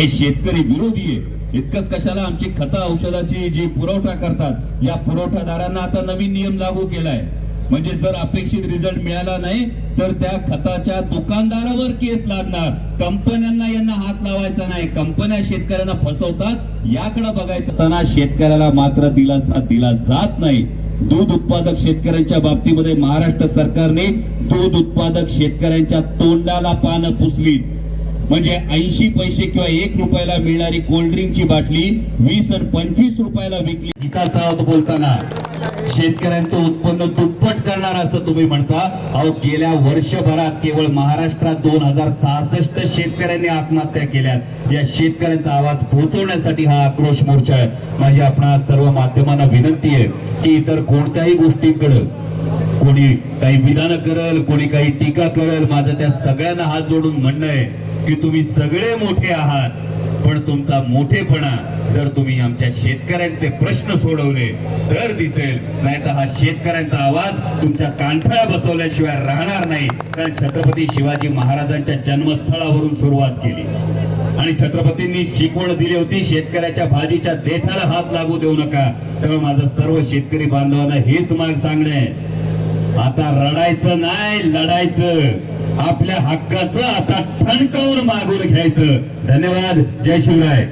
हे शेतकरी विरोधी आहे इतकंच कशाला आमची खतं औषधाची जी पुरवठा करतात या पुरवठादारांना आता नवीन नियम लागू केलाय. म्हणजे जर अपेक्षित रिझल्ट मिळाला नाही तर त्या खताच्या दुकानदारावर केस लागणार कंपन्यांना यांना हात लावायचा नाही. कंपन्या शेतकऱ्यांना फसवतात याकडे बघायचं. असताना शेतकऱ्याला मात्र दिलासा दिला जात नाही. दूध उत्पादक शेतकऱ्यांच्या बाबतीमध्ये महाराष्ट्र सरकारने दूध उत्पादक शेतकऱ्यांच्या तोंडाला पानं पुसलीत म्हणजे ऐंशी पैसे किंवा एक रुपयाला मिळणारी कोल्ड्रिंकची बाटली वीस आणि पंचवीस रुपयाला विकली. विकास आहोत बोलताना शेतकऱ्यांचं उत्पन्न दुप्पट करणार असं तुम्ही म्हणता. अहो गेल्या वर्षभरात केवळ महाराष्ट्रात दोन हजार सहासष्ट शेतकऱ्यांनी आत्महत्या केल्या या शेतकऱ्यांचा आवाज पोहोचवण्यासाठी हा आक्रोश मोर्चा आहे. माझी आपणा सर्व माध्यमांना विनंती आहे की इतर कोणत्याही गोष्टीकडे कोणी काही विधान करल कोणी काही टीका करल माझं त्या सगळ्यांना हात जोडून म्हणणं आहे. की तुम्ही सगळे मोठे आहात. पण तुमचा मोठेपणा जर तुम्ही आमच्या शेतकऱ्यांचे प्रश्न सोडवले तर दिसेल. नाही तर हा शेतकऱ्यांचा आवाज तुमच्या कांठळ्या बसवल्याशिवाय राहणार नाही. कारण छत्रपती शिवाजी महाराजांच्या जन्मस्थळावरून सुरुवात केली. आणि छत्रपतींनी शिकवण दिली होती शेतकऱ्याच्या भाजीच्या देठाला हात लागू देऊ नका. त्यामुळे माझं सर्व शेतकरी बांधवांना हेच माग सांगणे. आता रडायचं नाही लढायचं. आपल्या हक्काचं आता ठणकावून मागून घ्यायचं. धन्यवाद. जय शिवराय.